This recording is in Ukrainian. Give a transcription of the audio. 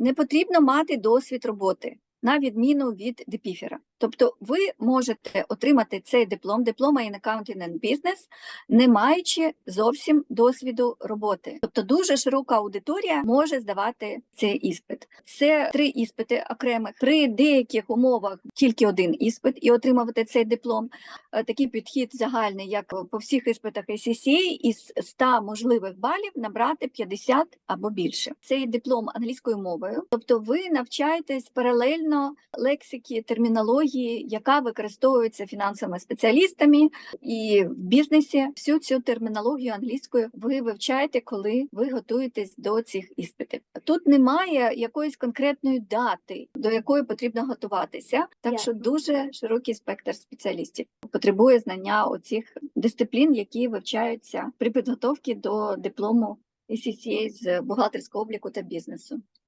не потрібно мати досвід роботи. На відміну від депіфера. Тобто ви можете отримати цей диплом, диплома in Accounting and Business, не маючи зовсім досвіду роботи. Тобто дуже широка аудиторія може здавати цей іспит. Це три іспити окремих. При деяких умовах тільки один іспит і отримувати цей диплом. Е, Такий підхід загальний, як по всіх іспитах ACCA, із 100 можливих балів набрати 50 або більше. Цей диплом англійською мовою, тобто ви навчаєтесь паралельно лексики, термінології, яка використовується фінансовими спеціалістами і в бізнесі. Всю цю термінологію англійською ви вивчаєте, коли ви готуєтесь до цих іспитів. Тут немає якоїсь конкретної дати, до якої потрібно готуватися, так що дуже широкий спектр спеціалістів потребує знання оцих дисциплін, які вивчаються при підготовці до диплому ACCA з бухгалтерського обліку та бізнесу.